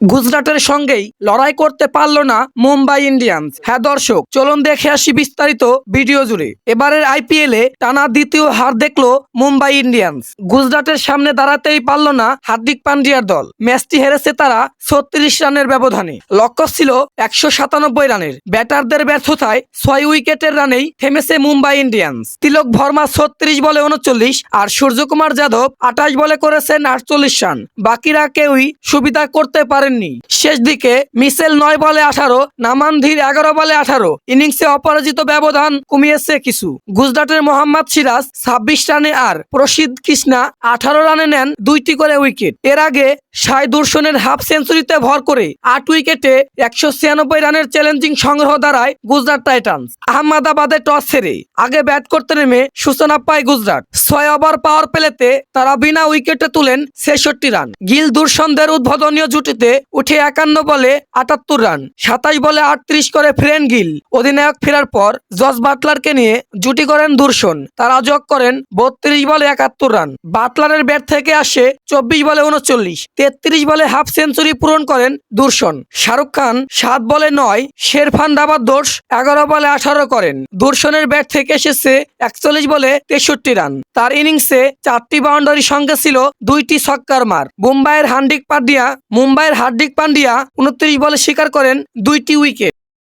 গুজরাটের সঙ্গেই লড়াই করতে পারল না মুম্বাই ইন্ডিয়ান্স। হ্যাঁ দর্শক, চলুন দেখে আসি বিস্তারিত ভিডিও জুড়ে। এবারের আইপিএল এ টানা দ্বিতীয় হার দেখল মুম্বাই ইন্ডিয়ান্স। গুজরাটের সামনে দাঁড়াতেই পারল না হার্দিক পান্ডিয়ার দল। ম্যাচটি হেরেছে তারা ছত্রিশ রানের ব্যবধানে। লক্ষ্য ছিল একশো সাতানব্বই রানের। ব্যাটারদের ব্যর্থতায় ছয় উইকেটের রানেই থেমেছে মুম্বাই ইন্ডিয়ান্স। তিলক ভর্মা ছত্রিশ বলে উনচল্লিশ আর সূর্যকুমার যাদব আঠাশ বলে করেছেন আটচল্লিশ রান। বাকিরা কেউই সুবিধা করতে পারেননি শেষ দিকে মিসেল নয় বলে আঠারো নামানধীর এগারো বলে আঠারো। ইনিংসে অপরাজিত ব্যবধান কমিয়েছে কিছু। গুজরাটের মোহাম্মদ সিরাজ ছাব্বিশ রানে আর প্রসিদ্ধ কৃষ্ণা আঠারো রানে নেন দুইটি করে উইকেট। এর আগে সাই দূষণের হাফ সেঞ্চুরিতে ভর করে আট উইকেটে একশো ছিয়ানব্বই রানের চ্যালেঞ্জিং সংগ্রহ দ্বারায় গুজরাট টাইটান্স। আহমেদাবাদে টস হেরে আগে ব্যাট করতে নেমে সূচনা পায় গুজরাট। ছয় ওভার পাওয়ার পেলেতে তারা বিনা উইকেটে তুলেন ছেষট্টি রান। গিল দূরসন্দের উদ্বোধনীয় জুটিতে উঠে একান্ন বলে আটাত্তর রান, সাতাশ বলে আটত্রিশ করে ফ্রেন গিল। অধিনায়ক ফেরার পর জস বাটলারকে নিয়ে জুটি করেন দূরশন তারা যোগ করেন বত্রিশ বলে একাত্তর রান। বাটলারের ব্যাট থেকে আসে চব্বিশ বলে উনচল্লিশ, তেত্রিশ বলে হাফ সেঞ্চুরি পূরণ করেন দূরশন শাহরুখ খান সাত বলে নয়, শেরফান দাবার দোষ এগারো বলে আঠারো করেন। দূরশনের ব্যাট থেকে এসেছে একচল্লিশ বলে তেষট্টি রান। তার ইনিংসে চারটি বাউন্ডারির সঙ্গে ছিল দুইটি ছক্কার মার। মুম্বাইয়ের হান্ডিক পান্ডিয়া মুম্বাইয়ের হার্দিক পান্ডিয়া উনত্রিশ বলে শিকার করেন দুইটি উইকেট।